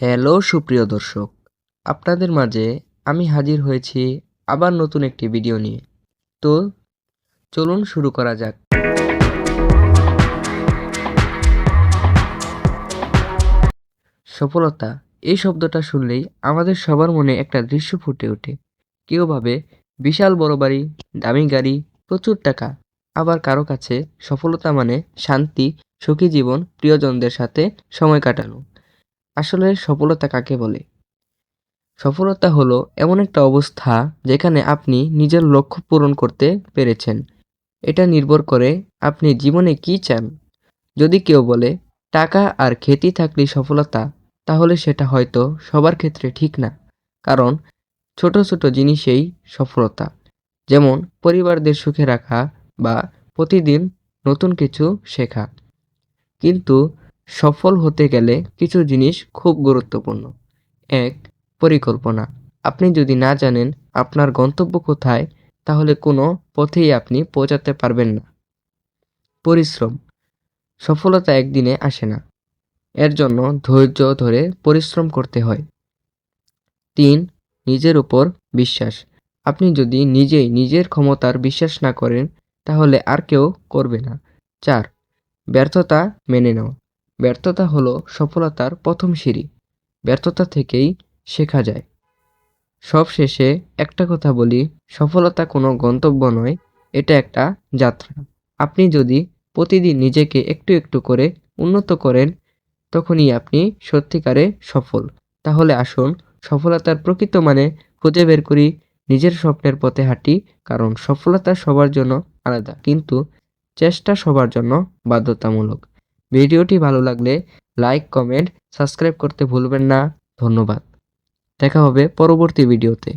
Hello সুপ্রিয় দর্শক, আপনাদের মাঝে আমি হাজির হয়েছি আবার নতুন একটি ভিডিও নিয়ে। তো চলুন শুরু করা যাক। সফলতা, এই শব্দটা শুনলেই আমাদের সবার মনে একটা দৃশ্য ফুটে ওঠে। কেউ ভাবে, বিশাল বড় বাড়ি, দামি গাড়ি, প্রচুর টাকা। আবার কারও কাছে সফলতা মানে শান্তি, সুখী জীবন, প্রিয়জনদের সাথে সময় কাটানো। আসলে সফলতা কাকে বলে? সফলতা হলো এমন একটা অবস্থা যেখানে আপনি নিজের লক্ষ্য পূরণ করতে পেরেছেন। এটা নির্ভর করে আপনি জীবনে কি চান। যদি কেউ বলে, টাকা আর খ্যাতি থাকলেই সফলতা তাহলে সেটা হয়তো সবার ক্ষেত্রে ঠিক না। কারণ ছোট ছোট জিনিসেই সফলতা। যেমন পরিবারদের সুখে রাখা বা প্রতিদিন নতুন কিছু শেখা। কিন্তু সফল হতে গেলে কিছু জিনিস খুব গুরুত্বপূর্ণ। এক, পরিকল্পনা। আপনি যদি না জানেন আপনার গন্তব্য কোথায়, তাহলে কোনো পথেই আপনি পৌঁছাতে পারবেন না। পরিশ্রম। সফলতা একদিনে আসে না। এর জন্য ধৈর্য ধরে পরিশ্রম করতে হয়। তিন, নিজের উপর বিশ্বাস। আপনি যদি নিজেই নিজের ক্ষমতার বিশ্বাস না করেন, তাহলে আর কেউ করবে না। চার, ব্যর্থতা মেনে নেওয়া ব্যর্থতা হলো সফলতার প্রথম সিঁড়ি। ব্যর্থতা থেকেই শেখা যায়। সব শেষে একটা কথা বলি, সফলতা কোনো গন্তব্য নয়, এটা একটা যাত্রা। আপনি যদি প্রতিদিন নিজেকে একটু একটু করে উন্নত করেন, তখনই আপনি সত্যিকারে সফল। তাহলে আসুন, সফলতার প্রকৃত মানে খুঁজে বের করি নিজের স্বপ্নের পথে হাঁটি, কারণ সফলতা সবার জন্য আলাদা, কিন্তু চেষ্টা সবার জন্য বাধ্যতামূলক। ভিডিওটি ভালো লাগলে লাইক কমেন্ট সাবস্ক্রাইব করতে ভুলবেন না। ধন্যবাদ। দেখা হবে পরবর্তী ভিডিওতে।